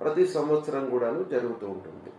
ప్రతి సంవత్సరం కూడాను జరుగుతూ ఉంటుంది.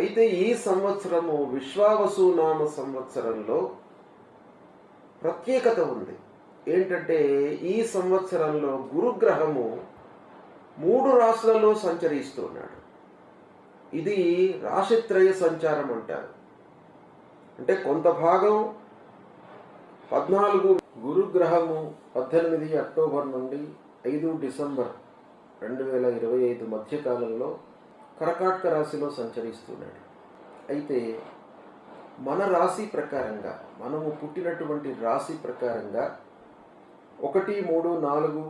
అయితే ఈ సంవత్సరము విశ్వావసునామ సంవత్సరంలో ప్రత్యేకత ఉంది. ఏంటంటే ఈ సంవత్సరంలో గురుగ్రహము మూడు రాశులలో సంచరిస్తున్నాడు ఇది రాశిత్రయ సంచారం అంటారు. అంటే కొంత భాగం పద్నాలుగు గురుగ్రహము పద్దెనిమిది అక్టోబర్ నుండి ఐదు డిసెంబర్ రెండు వేల ఇరవై ఐదు మధ్యకాలంలో కరకాటక రాశిలో సంచరిస్తున్నాడు. అయితే మన రాశి ప్రకారంగా మనము పుట్టినటువంటి రాశి ప్రకారంగా ఒకటి మూడు నాలుగు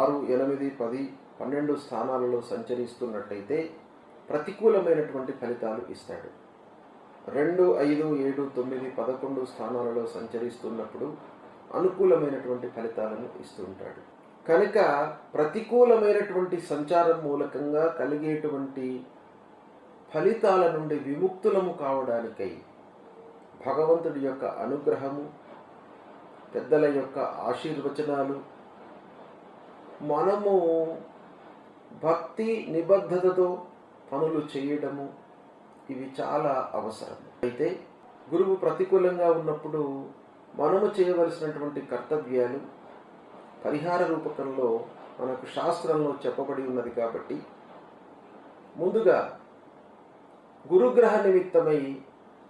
ఆరు ఎనిమిది పది పన్నెండు స్థానాలలో సంచరిస్తున్నట్టయితే ప్రతికూలమైనటువంటి ఫలితాలు ఇస్తాడు. రెండు ఐదు ఏడు తొమ్మిది పదకొండు స్థానాలలో సంచరిస్తున్నప్పుడు అనుకూలమైనటువంటి ఫలితాలను ఇస్తుంటాడు కనుక ప్రతికూలమైనటువంటి సంచారం మూలకంగా కలిగేటువంటి ఫలితాల నుండి విముక్తులము కావడానికై భగవంతుడి యొక్క అనుగ్రహము పెద్దల యొక్క ఆశీర్వచనాలు మనము భక్తి నిబద్ధతతో పనులు చేయడము ఇవి చాలా అవసరం అయితే గురువు ప్రతికూలంగా ఉన్నప్పుడు మనము చేయవలసినటువంటి కర్తవ్యాలు పరిహార రూపకంలో మనకు శాస్త్రంలో చెప్పబడి ఉన్నది కాబట్టి ముందుగా గురుగ్రహ నిమిత్తమై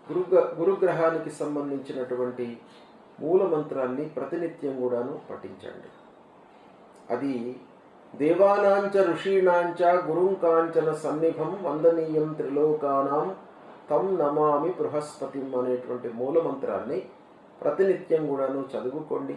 గురు గురుగ్రహానికి సంబంధించినటువంటి మూల మంత్రాన్ని ప్రతినిత్యం కూడాను పఠించండి. అది దేవానాంచ ఋషీణాంచ గురుం కాంచన సన్నిభం వందనీయం త్రిలోకానాం తం నమామి బృహస్పతిం అనేటువంటి మూల మంత్రాన్ని ప్రతినిత్యం కూడాను చదువుకోండి.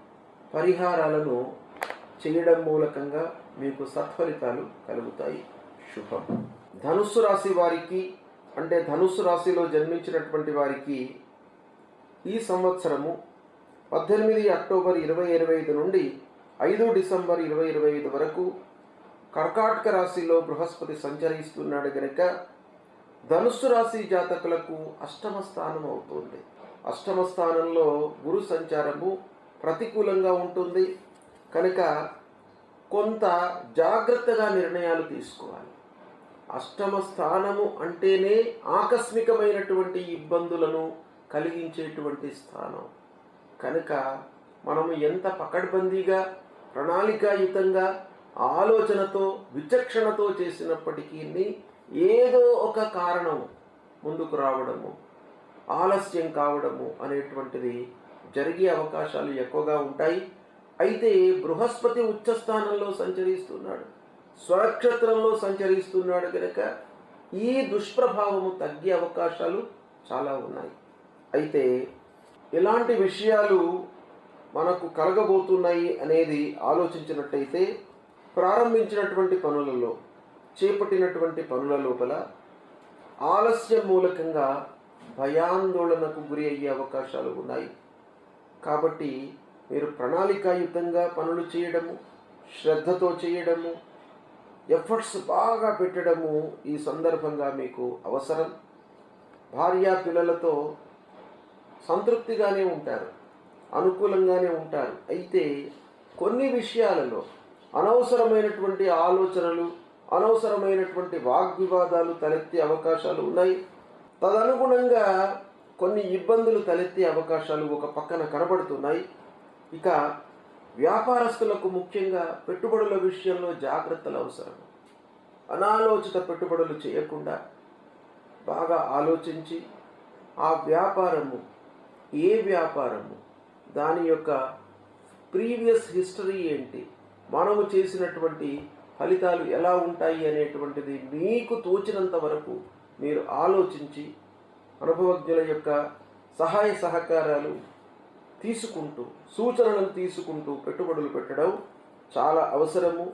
పరిహారాలను చేయడం మూలకంగా మీకు సత్ఫలితాలు కలుగుతాయి. శుభం. ధనుస్సు రాశి వారికి అంటే ధనుస్సు రాశిలో జన్మించినటువంటి వారికి ఈ సంవత్సరము పద్దెనిమిది అక్టోబర్ ఇరవై ఇరవై ఐదు నుండి ఐదు డిసెంబర్ ఇరవై ఇరవై ఐదు వరకు కర్కాటక రాశిలో బృహస్పతి సంచరిస్తున్నాడు గనక ధనుస్సు రాశి జాతకులకు అష్టమ స్థానం అవుతుంది. అష్టమ స్థానంలో గురు సంచారము ప్రతికూలంగా ఉంటుంది. కనుక కొంత జాగ్రత్తగా నిర్ణయాలు తీసుకోవాలి. అష్టమ స్థానము అంటేనే ఆకస్మికమైనటువంటి ఇబ్బందులను కలిగించేటువంటి స్థానం. కనుక మనము ఎంత పకడ్బందీగా ప్రణాళికాయుతంగా ఆలోచనతో విచక్షణతో చేసినప్పటికీ ఏదో ఒక కారణం ముందుకు రావడము ఆలస్యం కావడము అనేటువంటిది జరిగే అవకాశాలు ఎక్కువగా ఉంటాయి. అయితే బృహస్పతి ఉచ్చస్థానంలో సంచరిస్తున్నాడు. స్వనక్షత్రంలో సంచరిస్తున్నాడు కనుక ఈ దుష్ప్రభావము తగ్గే అవకాశాలు చాలా ఉన్నాయి. అయితే ఇలాంటి విషయాలు మనకు కలగబోతున్నాయి అనేది ఆలోచించినట్టయితే ప్రారంభించినటువంటి పనులలో చేపట్టినటువంటి పనుల లోపల ఆలస్యం మూలకంగా భయాందోళనకు గురి అయ్యే అవకాశాలు ఉన్నాయి. కాబట్టి మీరు ప్రణాళికాయుతంగా పనులు చేయడము శ్రద్ధతో చేయడము ఎఫర్ట్స్ బాగా పెట్టడము ఈ సందర్భంగా మీకు అవసరం. భార్యా పిల్లలతో సంతృప్తిగానే ఉంటారు అనుకూలంగానే ఉంటారు. అయితే కొన్ని విషయాలలో అనవసరమైనటువంటి ఆలోచనలు అనవసరమైనటువంటి వాగ్వివాదాలు తలెత్తే అవకాశాలు ఉన్నాయి. తదనుగుణంగా కొన్ని ఇబ్బందులు తలెత్తే అవకాశాలు ఒక పక్కన కనబడుతున్నాయి. ఇక వ్యాపారస్తులకు ముఖ్యంగా పెట్టుబడుల విషయంలో జాగ్రత్తలు అవసరం. అనాలోచిత పెట్టుబడులు చేయకుండా బాగా ఆలోచించి ఆ వ్యాపారము ఏ వ్యాపారము దాని యొక్క ప్రీవియస్ హిస్టరీ ఏంటి మనము చేసినటువంటి ఫలితాలు ఎలా ఉంటాయి అనేటువంటిది మీకు తోచినంత వరకు మీరు ఆలోచించి అనుభవజ్ఞుల యొక్క సహాయ సహకారాలు తీసుకుంటూ సూచనలను తీసుకుంటూ పెట్టుబడులు పెట్టడం చాలా అవసరము.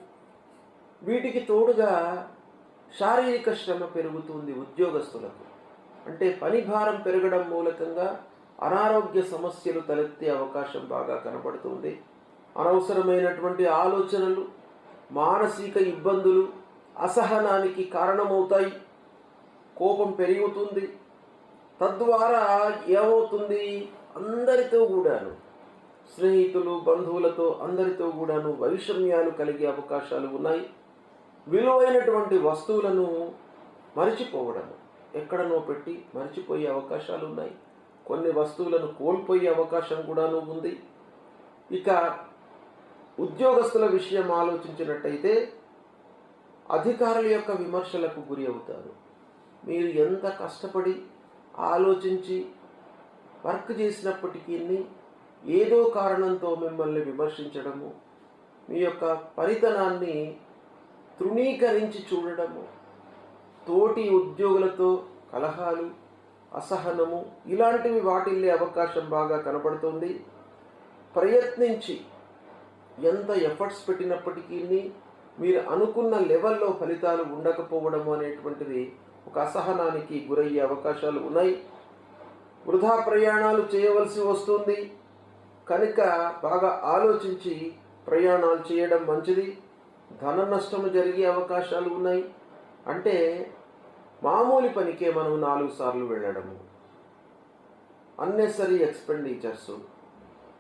వీటికి తోడుగా శారీరక శ్రమ పెరుగుతుంది ఉద్యోగస్తులకు. అంటే పని భారం పెరగడం మూలకంగా అనారోగ్య సమస్యలు తలెత్తే అవకాశం బాగా కనబడుతుంది. అనవసరమైనటువంటి ఆలోచనలు మానసిక ఇబ్బందులు అసహనానికి కారణమవుతాయి. కోపం పెరుగుతుంది. తద్వారా ఏమవుతుంది? అందరితో కూడాను స్నేహితులు బంధువులతో అందరితో కూడాను వైషమ్యాలు కలిగే అవకాశాలు ఉన్నాయి. విలువైనటువంటి వస్తువులను మరిచిపోవడం ఎక్కడనో పెట్టి మరిచిపోయే అవకాశాలు ఉన్నాయి. కొన్ని వస్తువులను కోల్పోయే అవకాశం కూడాను ఉంది. ఇక ఉద్యోగస్తుల విషయం ఆలోచించినట్టయితే అధికారుల యొక్క విమర్శలకు గురి అవుతారు. మీరు ఎంత కష్టపడి ఆలోచించి వర్క్ చేసినప్పటికీ ఏదో కారణంతో మిమ్మల్ని విమర్శించడము మీ యొక్క పరితనాన్ని తృణీకరించి చూడడము తోటి ఉద్యోగులతో కలహాలు అసహనము ఇలాంటివి వాటిల్లే అవకాశం బాగా కనపడుతుంది ప్రయత్నించి ఎంత ఎఫర్ట్స్ పెట్టినప్పటికీ మీరు అనుకున్న లెవెల్లో ఫలితాలు ఉండకపోవడము అనేటువంటిది ఒక అసహనానికి గురయ్యే అవకాశాలు ఉన్నాయి. వృధా ప్రయాణాలు చేయవలసి వస్తుంది. కనుక బాగా ఆలోచించి ప్రయాణాలు చేయడం మంచిది. ధన నష్టం జరిగే అవకాశాలు ఉన్నాయి. అంటే మామూలు పనికే మనం నాలుగు సార్లు వెళ్ళడము. Unnecessary expenditures.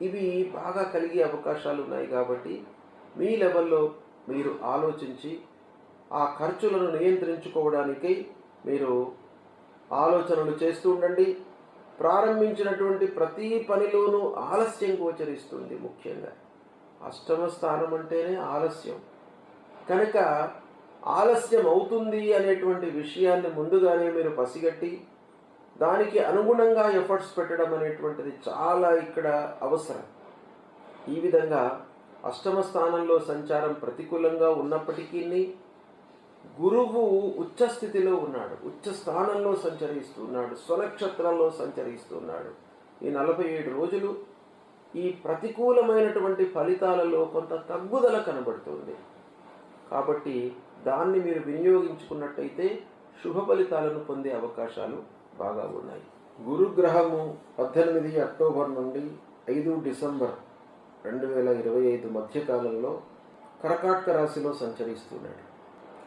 ఇవి బాగా కలిగే అవకాశాలు ఉన్నాయి కాబట్టి మీ లెవెల్లో మీరు ఆలోచించి ఆ ఖర్చులను నియంత్రించుకోవడానికై మీరు ఆలోచనలు చేస్తూ ఉండండి. ప్రారంభించినటువంటి ప్రతి పనిలోనూ ఆలస్యం గోచరిస్తుంది ముఖ్యంగా. అష్టమ స్థానం అంటేనే ఆలస్యం. కనుక ఆలస్యం అవుతుంది అనేటువంటి విషయాన్ని ముందుగానే మీరు పసిగట్టి దానికి అనుగుణంగా ఎఫర్ట్స్ పెట్టడం అనేటువంటిది చాలా ఇక్కడ అవసరం. ఈ విధంగా అష్టమ స్థానంలో సంచారం ప్రతికూలంగా ఉన్నప్పటికీ గురువు ఉచ్చస్థితిలో ఉన్నాడు ఉచ్చ స్థానంలో సంచరిస్తున్నాడు స్వనక్షత్రంలో సంచరిస్తున్నాడు. ఈ నలభై ఏడు రోజులు ఈ ప్రతికూలమైనటువంటి ఫలితాలలో కొంత తగ్గుదల కనబడుతుంది. కాబట్టి దాన్ని మీరు వినియోగించుకున్నట్టయితే శుభ ఫలితాలను పొందే అవకాశాలు బాగా ఉన్నాయి. గురుగ్రహము పద్దెనిమిది అక్టోబర్ నుండి ఐదు డిసెంబర్ రెండు వేల ఇరవై ఐదు మధ్యకాలంలో కరకాటక రాశిలో సంచరిస్తున్నాడు.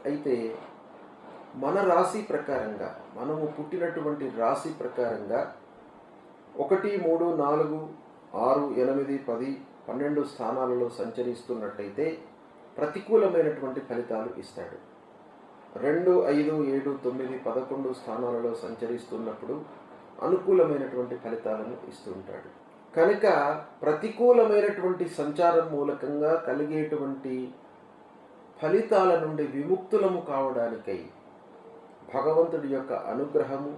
అయితే మన రాశి ప్రకారంగా మనము పుట్టినటువంటి రాశి ప్రకారంగా ఒకటి మూడు నాలుగు ఆరు ఎనిమిది పది పన్నెండు స్థానాలలో సంచరిస్తున్నట్టయితే ప్రతికూలమైనటువంటి ఫలితాలు ఇస్తాడు. రెండు ఐదు ఏడు తొమ్మిది పదకొండు స్థానాలలో సంచరిస్తున్నప్పుడు అనుకూలమైనటువంటి ఫలితాలను ఇస్తుంటాడు కనుక ప్రతికూలమైనటువంటి సంచారం మూలకంగా కలిగేటువంటి ఫలితాల నుండి విముక్తులము కావడానికై భగవంతుడి యొక్క అనుగ్రహము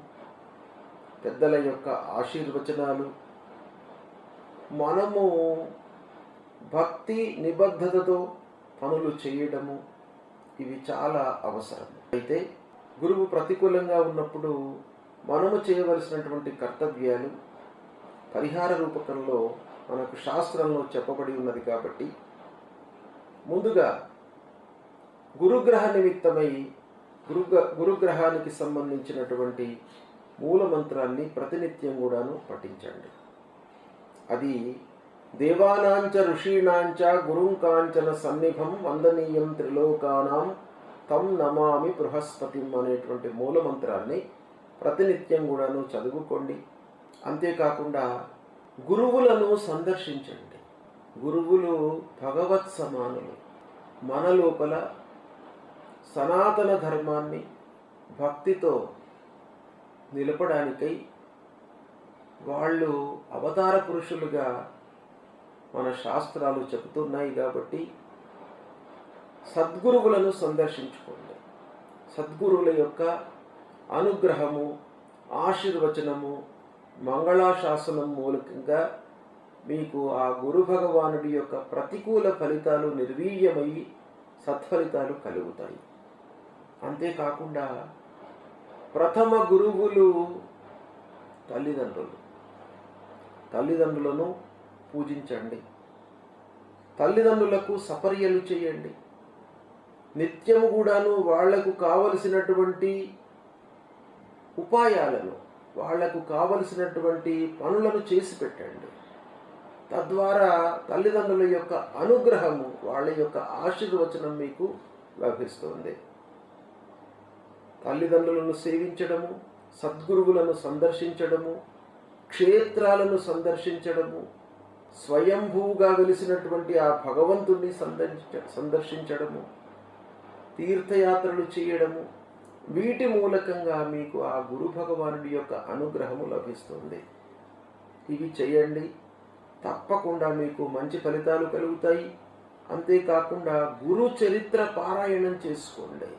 పెద్దల యొక్క ఆశీర్వచనాలు మనము భక్తి నిబద్ధతతో పనులు చేయడము ఇవి చాలా అవసరం అయితే గురువు ప్రతికూలంగా ఉన్నప్పుడు మనము చేయవలసినటువంటి కర్తవ్యాలు పరిహార రూపకంలో మనకు శాస్త్రంలో చెప్పబడి ఉన్నది కాబట్టి ముందుగా గురుగ్రహ నిమిత్తమై గురుగ్ర గురుగ్రహానికి సంబంధించినటువంటి మూల మంత్రాన్ని ప్రతినిత్యం కూడాను పఠించండి. అది దేవానాంచ ఋషీణాంచ గురుంకాంచన సన్నిభం వందనీయం త్రిలోకానాం తం నమామి బృహస్పతిం అనేటువంటి మూల మంత్రాన్ని ప్రతినిత్యం కూడాను చదువుకోండి. అంతేకాకుండా గురువులను సందర్శించండి. గురువులు భగవత్ సమానులు. మన లోపల సనాతన ధర్మాన్ని భక్తితో నిలపడానికై వాళ్ళు అవతార పురుషులుగా మన శాస్త్రాలు చెబుతున్నాయి కాబట్టి సద్గురువులను సందర్శించుకోండి. సద్గురువుల యొక్క అనుగ్రహము ఆశీర్వచనము మంగళాశాసనం మూలకంగా మీకు ఆ గురు భగవానుడి యొక్క ప్రతికూల ఫలితాలు నిర్వీర్యమై సత్ఫలితాలు కలుగుతాయి. అంతేకాకుండా ప్రథమ గురువులు తల్లిదండ్రులు. తల్లిదండ్రులను పూజించండి. తల్లిదండ్రులకు సపర్యలు చేయండి. నిత్యము కూడాను వాళ్ళకు కావలసినటువంటి ఉపాయాలను వాళ్ళకు కావలసినటువంటి పనులను చేసి పెట్టండి. తద్వారా తల్లిదండ్రుల యొక్క అనుగ్రహము వాళ్ళ యొక్క ఆశీర్వచనం మీకు లభిస్తుంది. తల్లిదండ్రులను సేవించడము సద్గురువులను సందర్శించడము క్షేత్రాలను సందర్శించడము స్వయంభూగా వెలిసినటువంటి ఆ భగవంతుణ్ణి సందర్శించ సందర్శించడము తీర్థయాత్రలు చేయడము వీటి మూలకంగా మీకు ఆ గురు భగవానుడి యొక్క అనుగ్రహము లభిస్తుంది. ఇవి చేయండి. తప్పకుండా మీకు మంచి ఫలితాలు కలుగుతాయి. అంతేకాకుండా గురు చరిత్ర పారాయణం చేసుకోండి.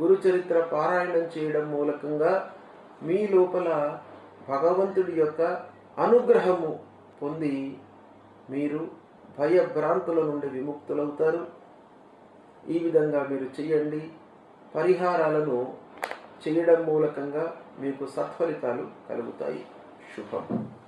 గురుచరిత్ర పారాయణం చేయడం మూలకంగా మీ లోపల భగవంతుడి యొక్క అనుగ్రహము పొంది మీరు భయభ్రాంతుల నుండి విముక్తులవుతారు. ఈ విధంగా మీరు చేయండి. పరిహారాలను చేయడం మూలకంగా మీకు సత్ఫలితాలు కలుగుతాయి. శుభం.